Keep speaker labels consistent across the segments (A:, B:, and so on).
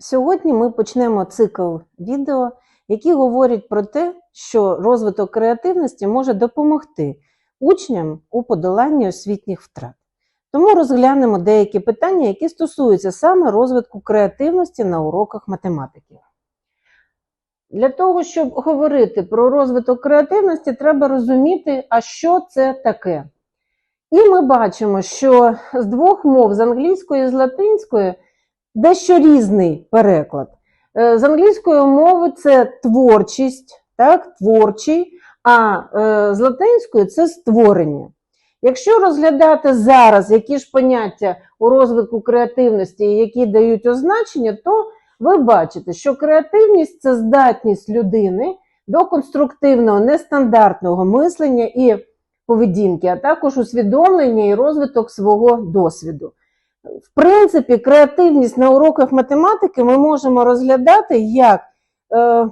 A: Сьогодні ми почнемо цикл відео, які говорять про те, що розвиток креативності може допомогти учням у подоланні освітніх втрат. Тому розглянемо деякі питання, які стосуються саме розвитку креативності на уроках математики. Для того, щоб говорити про розвиток креативності, треба розуміти, а що це таке. І ми бачимо, що з двох мов, з англійської і з латинської, дещо різний переклад. Е, З англійської мови це творчість, так, творчий, а е, з латинської це створення. Якщо розглядати зараз, які ж поняття у розвитку креативності, які дають означення, то ви бачите, що креативність це здатність людини до конструктивного, нестандартного мислення і поведінки, а також усвідомлення і розвиток свого досвіду. В принципі, креативність на уроках математики ми можемо розглядати як е,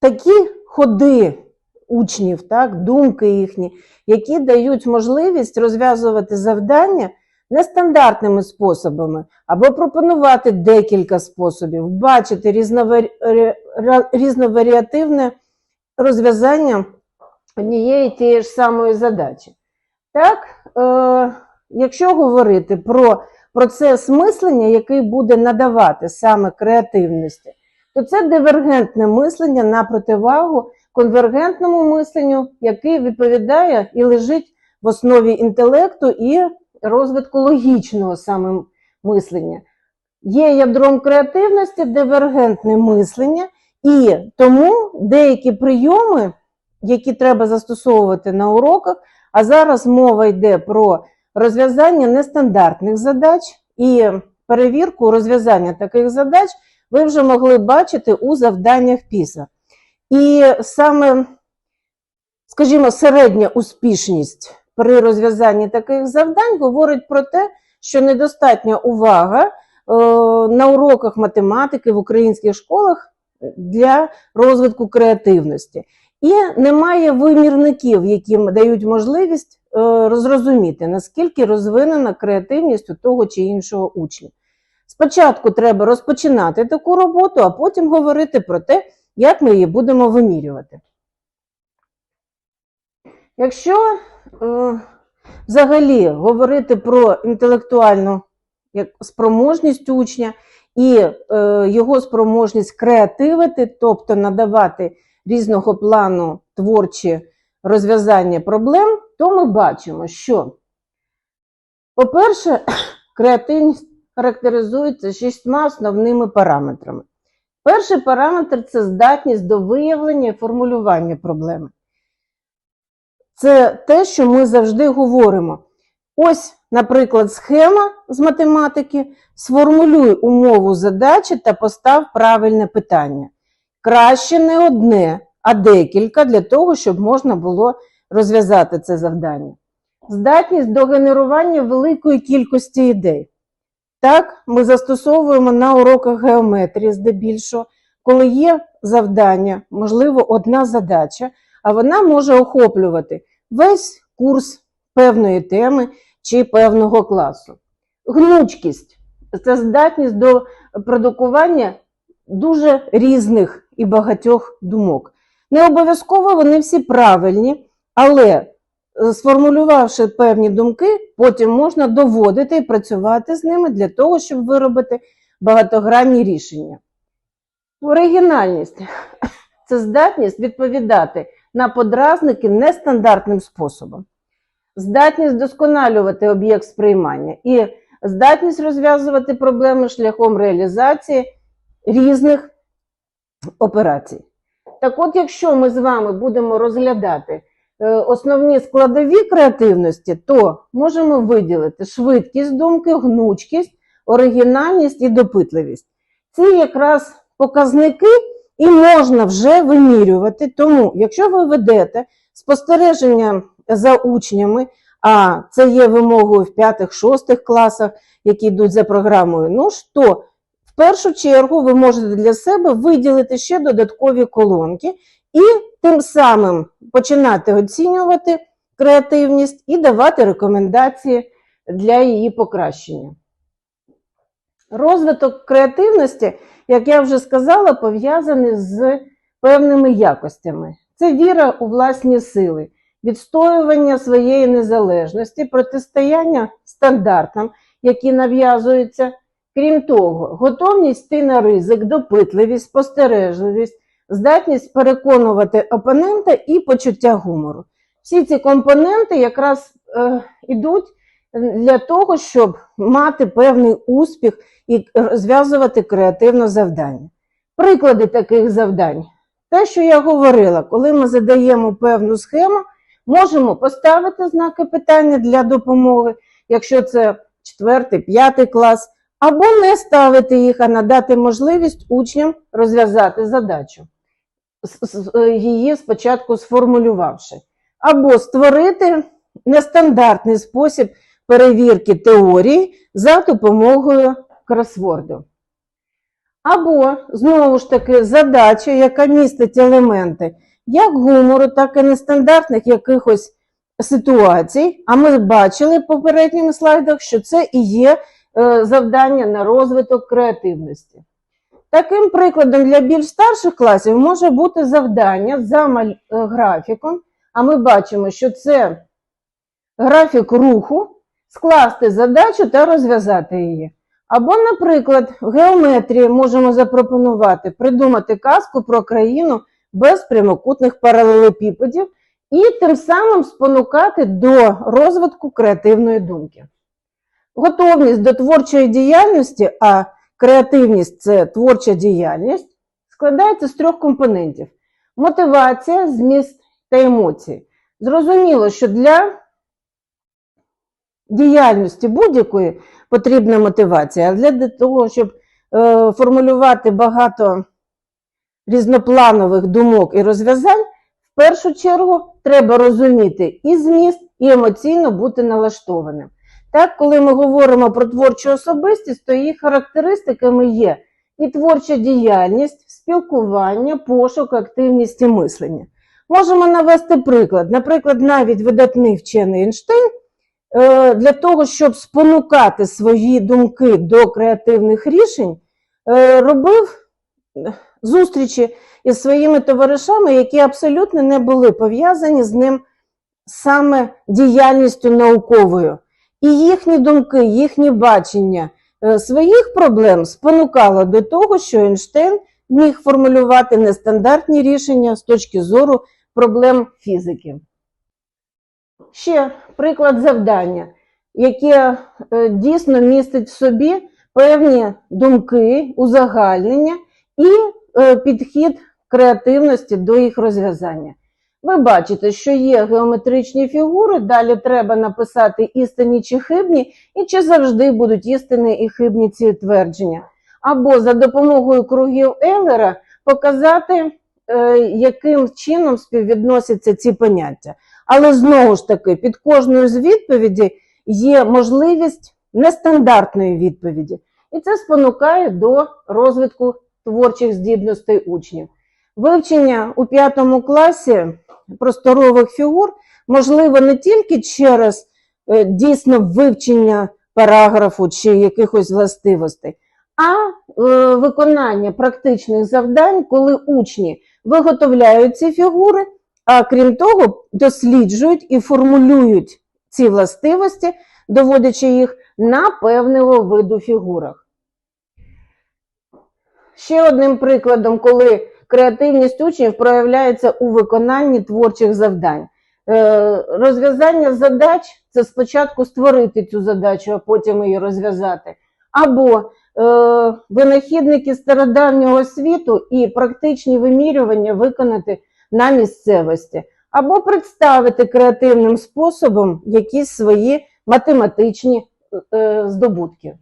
A: такі ходи учнів, так, думки їхні, які дають можливість розв'язувати завдання нестандартними способами, або пропонувати декілька способів, бачити різноварі... різноваріативне розв'язання однієї тієї ж самої задачі. Так, е, якщо говорити про процес мислення, який буде надавати саме креативності, то це дивергентне мислення на противагу конвергентному мисленню, який відповідає і лежить в основі інтелекту і розвитку логічного саме мислення. Є ядром креативності дивергентне мислення, і тому деякі прийоми, які треба застосовувати на уроках, а зараз мова йде про розв'язання нестандартних задач і перевірку розв'язання таких задач, ви вже могли бачити у завданнях ПІСА. І саме, скажімо, середня успішність при розв'язанні таких завдань говорить про те, що недостатня увага е, на уроках математики в українських школах для розвитку креативності. І немає вимірників, які дають можливість е, зрозуміти, наскільки розвинена креативність у того чи іншого учня. Спочатку треба розпочинати таку роботу, а потім говорити про те, як ми її будемо вимірювати. Якщо е, взагалі говорити про інтелектуальну спроможність учня і е, його спроможність креативити, тобто надавати різного плану творчі розв'язання проблем, то ми бачимо, що, по-перше, креативність характеризується шістьма основними параметрами. Перший параметр це здатність до виявлення і формулювання проблеми. Це те, що ми завжди говоримо. Ось, наприклад, схема з математики. Сформулюй умову задачі та постав правильне питання. Краще не одне, а декілька для того, щоб можна було розв'язати це завдання. Здатність до генерування великої кількості ідей. Так, ми застосовуємо на уроках геометрії здебільшого, коли є завдання, можливо, одна задача, а вона може охоплювати весь курс певної теми чи певного класу. Гнучкість це здатність до продукування дуже різних і багатьох думок. Не обов'язково вони всі правильні, але е, сформулювавши певні думки, потім можна доводити і працювати з ними для того, щоб виробити багатогранні рішення. Оригінальність це здатність відповідати на подразники нестандартним способом, здатність досконалювати об'єкт сприймання і здатність розв'язувати проблеми шляхом реалізації різних операцій. Так от, якщо ми з вами будемо розглядати основні складові креативності, то можемо виділити швидкість думки, гнучкість, оригінальність і допитливість. Ці якраз показники і можна вже вимірювати. Тому, якщо ви ведете спостереження за учнями, а це є вимогою в 5-6 класах, які йдуть за програмою НУШ, то в першу чергу ви можете для себе виділити ще додаткові колонки і тим самим починати оцінювати креативність і давати рекомендації для її покращення. Розвиток креативності, як я вже сказала, пов'язаний з певними якостями. Це віра у власні сили, відстоювання своєї незалежності, протистояння стандартам, які нав'язуються. Крім того, готовність йти на ризик, допитливість, спостережливість, здатність переконувати опонента і почуття гумору. Всі ці компоненти якраз е, ідуть для того, щоб мати певний успіх і розв'язувати креативне завдання. Приклади таких завдань. Те, що я говорила, коли ми задаємо певну схему, можемо поставити знаки питання для допомоги, якщо це 4-5 клас, або не ставити їх, а надати можливість учням розв'язати задачу, е, її спочатку сформулювавши, або створити нестандартний спосіб перевірки теорії за допомогою кросворду. Або, знову ж таки, задача, яка містить елементи як гумору, так і нестандартних якихось ситуацій. А ми бачили в попередніх слайдах, що це і є завдання на розвиток креативності. Таким прикладом для більш старших класів може бути завдання за е, графіком, а ми бачимо, що це графік руху, скласти задачу та розв'язати її. Або, наприклад, в геометрії можемо запропонувати придумати казку про країну без прямокутних паралелепіпедів і тим самим спонукати до розвитку креативної думки. Готовність до творчої діяльності, а креативність це творча діяльність, складається з трьох компонентів: мотивація, зміст та емоції. Зрозуміло, що для діяльності будь-якої потрібна мотивація, а для того, щоб е, формулювати багато різнопланових думок і розв'язань, в першу чергу треба розуміти і зміст, і емоційно бути налаштованим. Так, коли ми говоримо про творчу особистість, то її характеристиками є і творча діяльність, спілкування, пошук, активність і мислення. Можемо навести приклад. Наприклад, навіть видатний вчений Ейнштейн е, для того, щоб спонукати свої думки до креативних рішень, е, робив зустрічі із своїми товаришами, які абсолютно не були пов'язані з ним саме діяльністю науковою. І їхні думки, їхні бачення е, своїх проблем спонукало до того, що Ейнштейн міг формулювати нестандартні рішення з точки зору проблем фізики. Ще приклад завдання, яке е, дійсно містить в собі певні думки, узагальнення і е, підхід креативності до їх розв'язання. Ви бачите, що є геометричні фігури, далі треба написати істинні чи хибні, і чи завжди будуть істинні і хибні ці твердження. Або за допомогою кругів Ейлера показати, е, яким чином співвідносяться ці поняття. Але знову ж таки, під кожною з відповідей є можливість нестандартної відповіді. І це спонукає до розвитку творчих здібностей учнів. Вивчення у п'ятому класі просторових фігур можливо не тільки через е, дійсно вивчення параграфу чи якихось властивостей, а е, виконання практичних завдань, коли учні виготовляють ці фігури, а крім того, досліджують і формулюють ці властивості, доводячи їх на певного виду фігурах. Ще одним прикладом, коли креативність учнів проявляється у виконанні творчих завдань. Е, Розв'язання задач це спочатку створити цю задачу, а потім її розв'язати. Або е, винахідники стародавнього світу і практичні вимірювання виконати на місцевості, або представити креативним способом якісь свої математичні е, здобутки.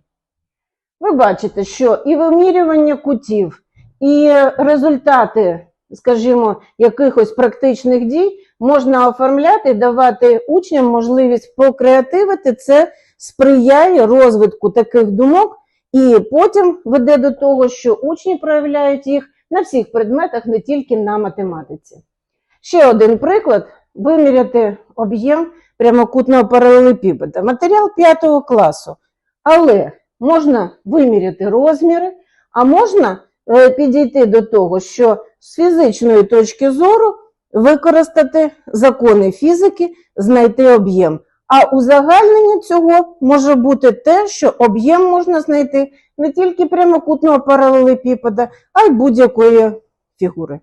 A: Ви бачите, що і вимірювання кутів, і результати, скажімо, якихось практичних дій можна оформляти, давати учням можливість покреативити. Це сприяє розвитку таких думок, і потім веде до того, що учні проявляють їх на всіх предметах, не тільки на математиці. Ще один приклад: виміряти об'єм прямокутного паралелепіпеда. Матеріал 5 класу. Але можна виміряти розміри, а можна підійти до того, що з фізичної точки зору використати закони фізики, знайти об'єм. А узагальнення цього може бути те, що об'єм можна знайти не тільки прямокутного паралелепіпеда, а й будь-якої фігури.